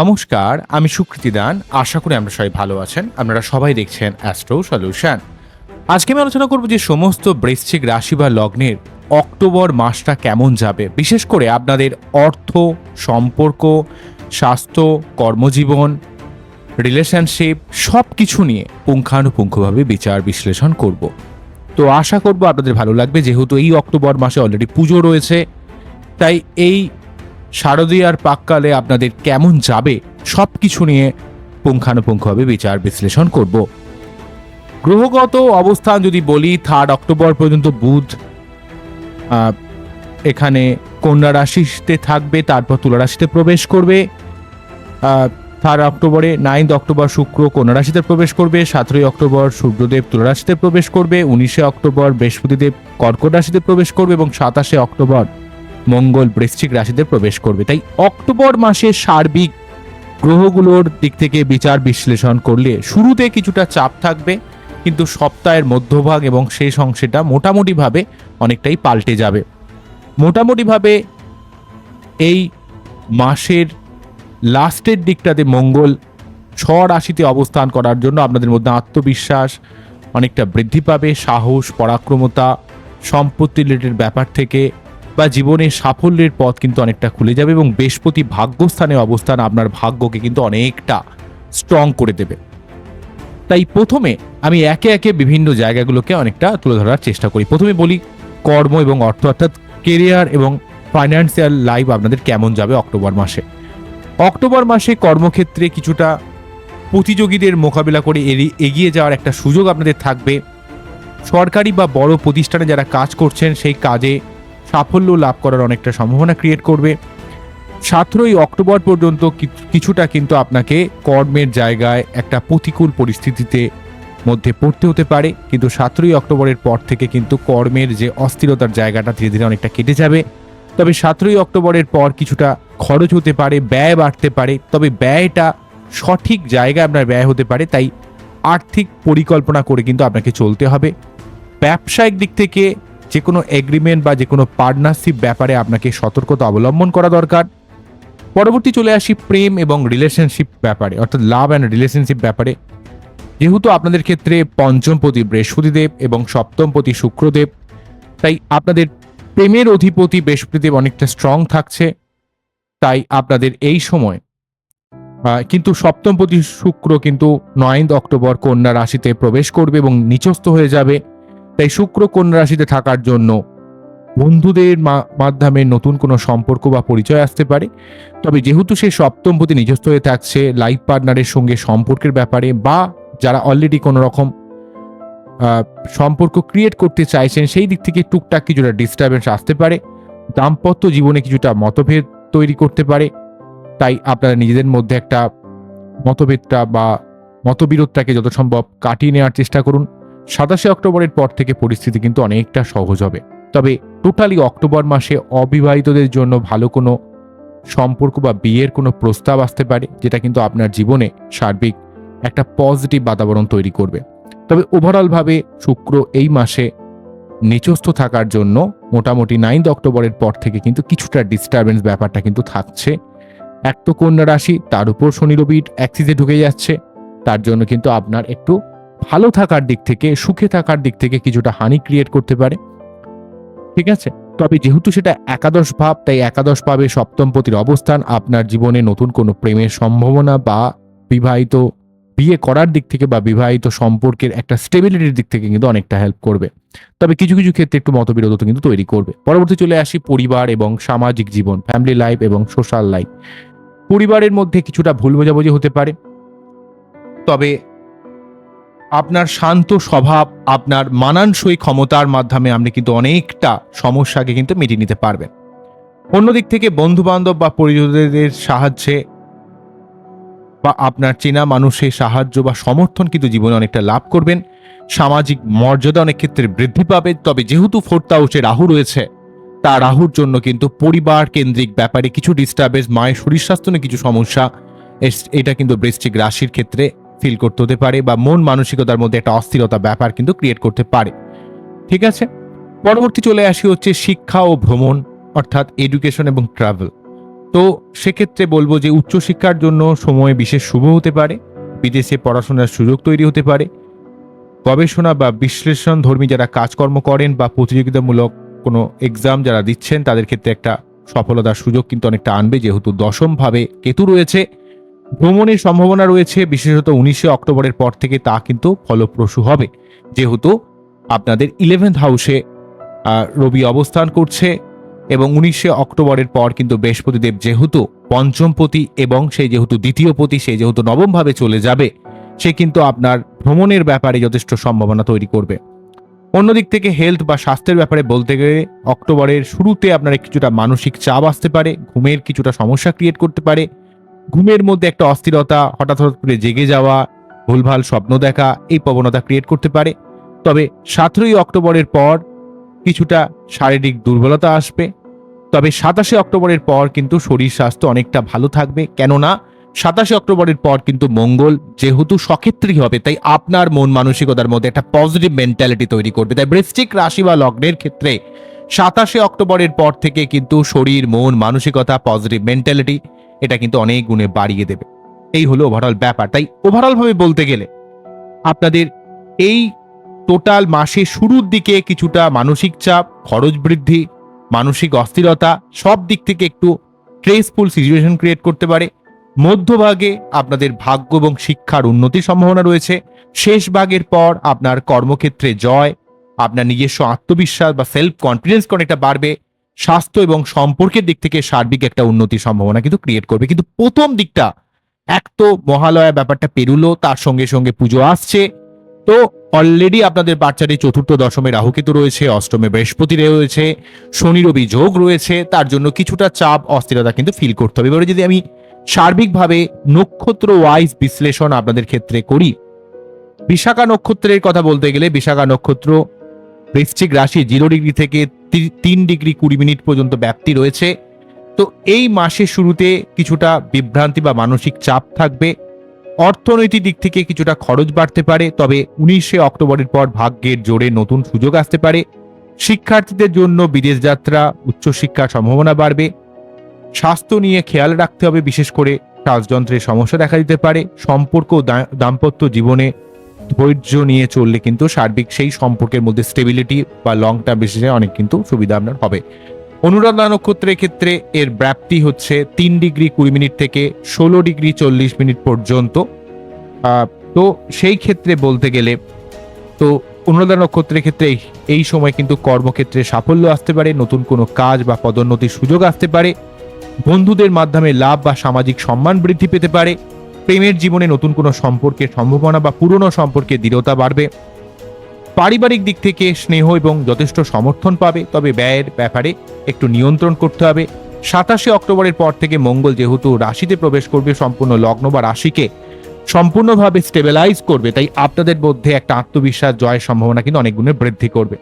নমস্কার, আমি সুকৃতি দান। আশা করি আমরা সবাই ভালো আছেন। আপনারা সবাই দেখছেন অ্যাস্ট্রো সলিউশন আজকে আমি আলোচনা করব যে সমস্ত বৃশ্চিক রাশি বা লগ্নের অক্টোবর মাসটা কেমন যাবে। বিশেষ করে আপনাদের অর্থ, সম্পর্ক, স্বাস্থ্য, কর্মজীবন রিলেশনশিপ সব কিছু নিয়ে পুঙ্খানুপুঙ্খভাবে বিচার বিশ্লেষণ করব। তো আশা করব আপনাদের ভালো লাগবে, যেহেতু এই অক্টোবর মাসে অলরেডি পুজো রয়েছে, তাই এই শারদীয়ার পাককালে আপনাদের কেমন যাবে সব কিছু নিয়ে পুঙ্খানুপুঙ্খভাবে বিচার বিশ্লেষণ করব। গ্রহগত অবস্থান যদি বলি থার্ড অক্টোবর পর্যন্ত বুধ এখানে কন্যা রাশিতে থাকবে, তারপর তুলারাশিতে প্রবেশ করবে। থার্ড অক্টোবরে নাইন্থ অক্টোবর শুক্র কন্যা রাশিতে প্রবেশ করবে সতেরোই অক্টোবর সূর্যদেব তুলারাশিতে প্রবেশ করবে, উনিশে অক্টোবর বৃহস্পতিদেব কর্কট রাশিতে প্রবেশ করবে এবং সাতাশে অক্টোবর মঙ্গল বৃশ্চিক রাশিতে প্রবেশ করবে। তাই অক্টোবর মাসে সার্বিক গ্রহগুলোর দিক থেকে বিচার বিশ্লেষণ করলে শুরুতে কিছুটা চাপ থাকবে, কিন্তু সপ্তাহের মধ্যভাগ এবং শেষ অংশটা মোটামুটিভাবে অনেকটাই পাল্টে যাবে। মোটামুটিভাবে এই মাসের লাস্টের দিকটাতে মঙ্গল ছ রাশিতে অবস্থান করার জন্য আপনাদের মধ্যে আত্মবিশ্বাস অনেকটা বৃদ্ধি পাবে, সাহস, পরাক্রমতা, সম্পত্তি রিলেটেড ব্যাপার থেকে বা জীবনের সাফল্যের পথ কিন্তু অনেকটা খুলে যাবে এবং বৃহস্পতি ভাগ্যস্থানে অবস্থান আপনার ভাগ্যকে কিন্তু অনেকটা স্ট্রং করে দেবে। তাই প্রথমে আমি একে একে বিভিন্ন জায়গাগুলোকে অনেকটা তুলে ধরার চেষ্টা করি। প্রথমে বলি কর্ম এবং অর্থ, অর্থাৎ কেরিয়ার এবং ফাইন্যান্সিয়াল লাইফ আপনাদের কেমন যাবে অক্টোবর মাসে। অক্টোবর মাসে কর্মক্ষেত্রে কিছুটা প্রতিযোগীদের মোকাবিলা করে এগিয়ে যাওয়ার একটা সুযোগ আপনাদের থাকবে। সরকারি বা বড় প্রতিষ্ঠানে যারা কাজ করছেন, সেই কাজে সাফল্য লাভ করার অনেকটা সম্ভাবনা ক্রিয়েট করবে। সতেরোই অক্টোবর পর্যন্ত কিছুটা কিন্তু আপনাকে কর্মের জায়গায় একটা প্রতিকূল পরিস্থিতিতে মধ্যে পড়তে হতে পারে। কিন্তু সতেরোই অক্টোবরের পর থেকে কিন্তু কর্মের যে অস্থিরতার জায়গাটা ধীরে ধীরে অনেকটা কেটে যাবে। তবে সতেরোই অক্টোবরের পর কিছুটা খরচ হতে পারে, ব্যয় বাড়তে পারে। তবে ব্যয়টা সঠিক জায়গায় আপনার ব্যয় হতে পারে। তাই আর্থিক পরিকল্পনা করে কিন্তু আপনাকে চলতে হবে। ব্যবসায়িক দিক থেকে যে কোনো এগ্রিমেন্ট বা যে কোনো পার্টনারশিপ ব্যাপারে আপনাকে সতর্কতা অবলম্বন করা দরকার। পরবর্তী চলে আসি প্রেম এবং রিলেশনশিপ ব্যাপারে, অর্থাৎ লাভ অ্যান্ড রিলেশনশিপ ব্যাপারে। যেহেতু আপনাদের ক্ষেত্রে পঞ্চমপতি বৃহস্পতিদেব এবং সপ্তমপতি শুক্রদেব, তাই আপনাদের প্রেমের অধিপতি বৃহস্পতিদেব অনেকটা স্ট্রং থাকছে। তাই আপনাদের এই সময় কিন্তু সপ্তমপতি শুক্র কিন্তু নয়ন্থ অক্টোবর কন্যা রাশিতে প্রবেশ করবে এবং নিচস্থ হয়ে যাবে। তাই শুক্র কন্যা রাশিতে থাকার জন্য বন্ধুদের মাধ্যমে নতুন কোনো সম্পর্ক বা পরিচয় আসতে পারে। তবে যেহেতু সে সপ্তমপতি নিজস্ব হয়ে থাকছে লাইফ পার্টনারের সঙ্গে সম্পর্কের ব্যাপারে বা যারা অলরেডি কোনো রকম সম্পর্ক ক্রিয়েট করতে চাইছেন, সেই দিক থেকে টুকটাক কিছুটা ডিস্টারবেন্স আসতে পারে। দাম্পত্য জীবনে কিছুটা মতভেদ তৈরি করতে পারে। তাই আপনারা নিজেদের মধ্যে একটা মতভেদটা বা মতবিরোধটাকে যত সম্ভব কাটিয়ে নেওয়ার চেষ্টা করুন। সাতাশে অক্টোবরের পর থেকে পরিস্থিতি কিন্তু অনেকটা সহজ হবে। তবে টোটালি অক্টোবর মাসে অবিবাহিতদের জন্য ভালো কোনো সম্পর্ক বা বিয়ের কোনো প্রস্তাব আসতে পারে, যেটা কিন্তু আপনার জীবনে সার্বিক একটা পজিটিভ বাতাবরণ তৈরি করবে। তবে ওভারঅলভাবে শুক্র এই মাসে নিচস্থ থাকার জন্য মোটামুটি নাইন্থ অক্টোবরের পর থেকে কিন্তু কিছুটা ডিস্টারবেন্স ব্যাপারটা কিন্তু থাকছে। এক তো কন্যা রাশি, তার উপর শনি রবি অ্যাক্সিসে ঢুকে যাচ্ছে, তার জন্য কিন্তু আপনার একটু ভালো থাকার দিক থেকে, সুখে থাকার দিক থেকে কিছুটা হানি ক্রিয়েট করতে পারে। ঠিক আছে? তবে যেহেতু সেটা একাদশ ভাব, তাই একাদশ ভাবে সপ্তমপতির অবস্থান আপনার জীবনে নতুন কোনো প্রেমের সম্ভাবনা বা বিবাহিত বিয়ে করার দিক থেকে বা বিবাহিত সম্পর্কের একটা স্টেবিলিটির দিক থেকে কিন্তু অনেকটা হেল্প করবে। তবে কিছু কিছু ক্ষেত্রে একটু মতবিরোধতা কিন্তু তৈরি করবে। পরবর্তী চলে আসি পরিবার এবং সামাজিক জীবন ফ্যামিলি লাইফ এবং সোশ্যাল লাইফ পরিবারের মধ্যে কিছুটা ভুল বোঝাবুঝি হতে পারে। তবে আপনার শান্ত স্বভাব, আপনার মানানসই ক্ষমতার মাধ্যমে আপনি কিন্তু অনেকটা সমস্যাকে কিন্তু মিটিয়ে নিতে পারবেন। অন্যদিক থেকে বন্ধু বান্ধব বা পরিজনদের সাহায্যে বা আপনার চেনা মানুষের সাহায্য বা সমর্থন কিন্তু জীবনে অনেকটা লাভ করবেন। সামাজিক মর্যাদা অনেক ক্ষেত্রে বৃদ্ধি পাবে। তবে যেহেতু ফোর্থ হাউসে রাহু রয়েছে, তা রাহুর জন্য কিন্তু পরিবার কেন্দ্রিক ব্যাপারে কিছু ডিস্টার্বেন্স মায়ের শরীর স্বাস্থ্য নিয়ে কিছু সমস্যা এটা কিন্তু বৃশ্চিক রাশির ক্ষেত্রে ফিল করতে হতে পারে বা মন মানসিকতার মধ্যে একটা অস্থিরতা ব্যাপার কিন্তু ক্রিয়েট করতে পারে। ঠিক আছে? পরবর্তী চলে আসি হচ্ছে শিক্ষা ও ভ্রমণ, অর্থাৎ এডুকেশন এবং ট্রাভেল তো সেক্ষেত্রে বলব যে উচ্চশিক্ষার জন্য সময় বিশেষ শুভ হতে পারে, বিদেশে পড়াশোনার সুযোগ তৈরি হতে পারে। গবেষণা বা বিশ্লেষণ ধর্মী যারা কাজকর্ম করেন বা প্রতিযোগিতামূলক কোনো এক্সাম যারা দিচ্ছেন, তাদের ক্ষেত্রে একটা সফলতার সুযোগ কিন্তু অনেকটা আনবে, যেহেতু দশমভাবে কেতু রয়েছে। ভ্রমণের সম্ভাবনা রয়েছে, বিশেষত উনিশে অক্টোবরের পর থেকে তা কিন্তু ফলপ্রসূ হবে। যেহেতু আপনাদের ইলেভেন্থ হাউসে রবি অবস্থান করছে এবং উনিশে অক্টোবরের পর কিন্তু বৃহস্পতিদেব যেহেতু পঞ্চমপতি এবং সেই যেহেতু দ্বিতীয় পতি সে যেহেতু নবমভাবে চলে যাবে, সে কিন্তু আপনার ভ্রমণের ব্যাপারে যথেষ্ট সম্ভাবনা তৈরি করবে। অন্যদিক থেকে হেলথ বা স্বাস্থ্যের ব্যাপারে বলতে গেলে, অক্টোবরের শুরুতে আপনার কিছুটা মানসিক চাপ আসতে পারে, ঘুমের কিছুটা সমস্যা ক্রিয়েট করতে পারে ঘুমের মধ্যে একটা অস্থিরতা, হঠাৎ হঠাৎ করে জেগে যাওয়া, ভুলভাল স্বপ্ন দেখা, এই প্রবণতা ক্রিয়েট করতে পারে। তবে সতেরোই অক্টোবরের পর কিছুটা শারীরিক দুর্বলতা আসবে। তবে সাতাশে অক্টোবরের পর কিন্তু শরীর স্বাস্থ্য অনেকটা ভালো থাকবে। কেননা সাতাশে অক্টোবরের পর কিন্তু মঙ্গল যেহেতু সক্ষেত্রী হবে, তাই আপনার মন মানসিকতার মধ্যে একটা পজিটিভ মেন্টালিটি তৈরি করবে। তাই বৃশ্চিক রাশি বা লগ্নের ক্ষেত্রে সাতাশে অক্টোবরের পর থেকে কিন্তু শরীর, মন, মানসিকতা পজিটিভ মেন্টালিটি এটা কিন্তু অনেক গুণে বাড়িয়ে দেবে। এই হলো ওভারঅল ব্যাপার। তাই ওভারঅল ভাবে বলতে গেলে, আপনাদের এই টোটাল মাসে শুরুর দিকে কিছুটা মানসিক চাপ, খরচ বৃদ্ধি, মানসিক অস্থিরতা সব দিক থেকে একটু স্ট্রেসফুল সিচুয়েশন ক্রিয়েট করতে পারে। মধ্যভাগে আপনাদের ভাগ্য এবং শিক্ষার উন্নতির সম্ভাবনা রয়েছে। শেষ ভাগের পর আপনার কর্মক্ষেত্রে জয়, আপনার নিজস্ব আত্মবিশ্বাস বা সেলফ কনফিডেন্স অনেকটা বাড়বে। স্বাস্থ্য এবং সম্পর্কের দিক থেকে সার্বিক একটা উন্নতির সম্ভাবনা কিন্তু ক্রিয়েট করবে। কিন্তু প্রথম দিকটা, এক তো মহালয়া ব্যাপারটা পেরুলো, তার সঙ্গে সঙ্গে পুজো আসছে। তো অলরেডি আপনাদের বাচ্চাটি চতুর্থ দশমে রাহুকেতু রয়েছে, অষ্টমে বৃহস্পতি রয়েছে, শনি রবি যোগ রয়েছে, তার জন্য কিছুটা চাপ, অস্থিরতা কিন্তু ফিল করতে হবে। এবারে যদি আমি সার্বিকভাবে নক্ষত্র ওয়াইজ বিশ্লেষণ আপনাদের ক্ষেত্রে করি, বিশাখা নক্ষত্রের কথা বলতে গেলে বিশাখা নক্ষত্র বৃশ্চিক রাশি জিরো ডিগ্রি থেকে তিন ডিগ্রি কুড়ি মিনিট পর্যন্ত ব্যাপ্তি রয়েছে। তো এই মাসের শুরুতে কিছুটা বিভ্রান্তি বা মানসিক চাপ থাকবে। অর্থনৈতিক দিক থেকে কিছুটা খরচ বাড়তে পারে, তবে উনিশে অক্টোবরের পর ভাগ্যের জোরে নতুন সুযোগ আসতে পারে। শিক্ষার্থীদের জন্য বিদেশ যাত্রা উচ্চশিক্ষার সম্ভাবনা বাড়বে। স্বাস্থ্য নিয়ে খেয়াল রাখতে হবে, বিশেষ করে শ্বাসযন্ত্রের সমস্যা দেখা দিতে পারে। সম্পর্ক দাম্পত্য জীবনে ধৈর্য নিয়ে চললে কিন্তু সার্বিক সেই সম্পর্কের মধ্যে স্টেবিলিটি বা লং টার্ম বেসিসে অনেক কিন্তু সুবিধা আপনার হবে। অনুরাধা নক্ষত্রের ক্ষেত্রে এর ব্যাপ্তি হচ্ছে তিন ডিগ্রি কুড়ি মিনিট থেকে ষোলো ডিগ্রি চল্লিশ মিনিট পর্যন্ত। তো সেই ক্ষেত্রে বলতে গেলে, তো অনুরাধা নক্ষত্রের ক্ষেত্রে এই- এই সময় কিন্তু কর্মক্ষেত্রে সাফল্য আসতে পারে, নতুন কোনো কাজ বা পদোন্নতির সুযোগ আসতে পারে, বন্ধুদের মাধ্যমে লাভ বা সামাজিক সম্মান বৃদ্ধি পেতে পারে প্রেমের জীবনে নতুন কোনো সম্পর্কের সম্ভাবনা বা পুরনো সম্পর্কে দৃঢ়তা বাড়বে। পারিবারিক দিক থেকে স্নেহ এবং যথেষ্ট সমর্থন পাবে, তবে ব্যয়ের ব্যাপারে একটু নিয়ন্ত্রণ করতে হবে। সাতাশে অক্টোবরের পর থেকে মঙ্গল যেহেতু রাশিতে প্রবেশ করবে, সম্পূর্ণ লগ্ন বা রাশিকে সম্পূর্ণভাবে স্টেবিলাইজ করবে, তাই আপনাদের মধ্যে একটা আত্মবিশ্বাস জয়ের সম্ভাবনা কিন্তু অনেক গুণে বৃদ্ধি করবে।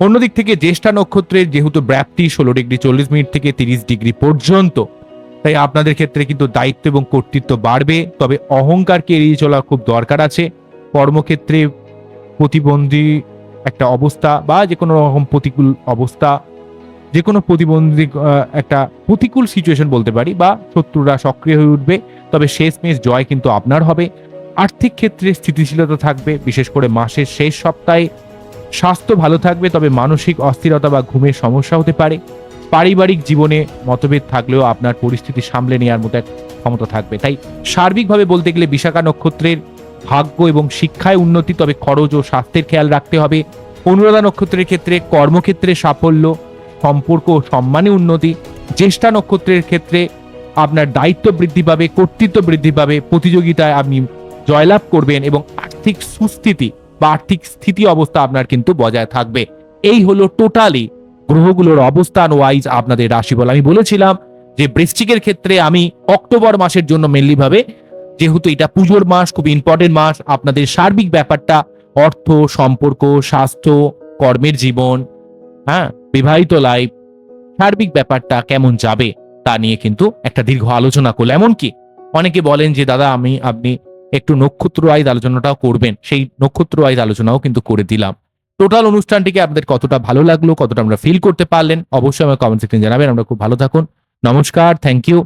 অন্যদিক থেকে জ্যেষ্ঠা নক্ষত্রের যেহেতু ব্যাপ্তি ষোলো ডিগ্রি চল্লিশ মিনিট থেকে তিরিশ ডিগ্রি পর্যন্ত তাই আপনাদের ক্ষেত্রে কিন্তু দায়িত্ব এবং কর্তৃত্ব বাড়বে। তবে অহংকারকে এড়িয়ে চলা খুব দরকার আছে। কর্মক্ষেত্রে প্রতিবন্ধী একটা অবস্থা বা যে কোনো রকম প্রতিকূল অবস্থা যে কোনো প্রতিবন্ধী একটা প্রতিকূল সিচুয়েশন বলতে পারি বা শত্রুরা সক্রিয় হয়ে উঠবে। তবে শেষ মেশ জয় কিন্তু আপনার হবে। আর্থিক ক্ষেত্রে স্থিতিশীলতা থাকবে, বিশেষ করে মাসের শেষ সপ্তাহে। স্বাস্থ্য ভালো থাকবে, তবে মানসিক অস্থিরতা বা ঘুমের সমস্যা হতে পারে। পারিবারিক জীবনে মতভেদ থাকলেও আপনার পরিস্থিতি সামলে নেওয়ার মতো এক ক্ষমতা থাকবে। তাই সার্বিকভাবে বলতে গেলে বিশাখা নক্ষত্রের ভাগ্য এবং শিক্ষায় উন্নতি, তবে খরচ ও স্বাস্থ্যের খেয়াল রাখতে হবে। অনুরাধা নক্ষত্রের ক্ষেত্রে কর্মক্ষেত্রে সাফল্য, সম্পর্ক ও সম্মানে উন্নতি। জ্যেষ্ঠা নক্ষত্রের ক্ষেত্রে আপনার দায়িত্ব বৃদ্ধি পাবে, কর্তৃত্ব বৃদ্ধি পাবে, প্রতিযোগিতায় আপনি জয়লাভ করবেন এবং আর্থিক সুস্থিতি বা আর্থিক স্থিতি অবস্থা আপনার কিন্তু বজায় থাকবে। এই হলো টোটালি গ্রহগুলোর অবস্থান ওয়াইজ আপনাদের রাশি বলে আমি বলেছিলাম যে বৃশ্চিকের ক্ষেত্রে আমি অক্টোবর মাসের জন্য মেনলি ভাবে, যেহেতু এটা পুজোর মাস, খুব ইম্পর্টেন্ট মাস, আপনাদের সার্বিক ব্যাপারটা, অর্থ, সম্পর্ক, স্বাস্থ্য, কর্মের জীবন হ্যাঁ বিবাহিত লাইফ সার্বিক ব্যাপারটা কেমন যাবে তা নিয়ে কিন্তু একটা দীর্ঘ আলোচনা করল এমনকি অনেকে বলেন যে, দাদা, আমি, আপনি একটু নক্ষত্র আইদ আলোচনাটাও করবেন। সেই নক্ষত্র আইদ আলোচনাও কিন্তু করে দিলাম। টোটাল অনুষ্ঠানটিকে আপনাদের কতটা ভালো লাগল, কতটা আমরা ফিল করতে পারলেন, অবশ্যই আমার কমেন্ট সেকশন জানাবেন। আমরা খুব ভালো থাকুন। নমস্কার থ্যাংক ইউ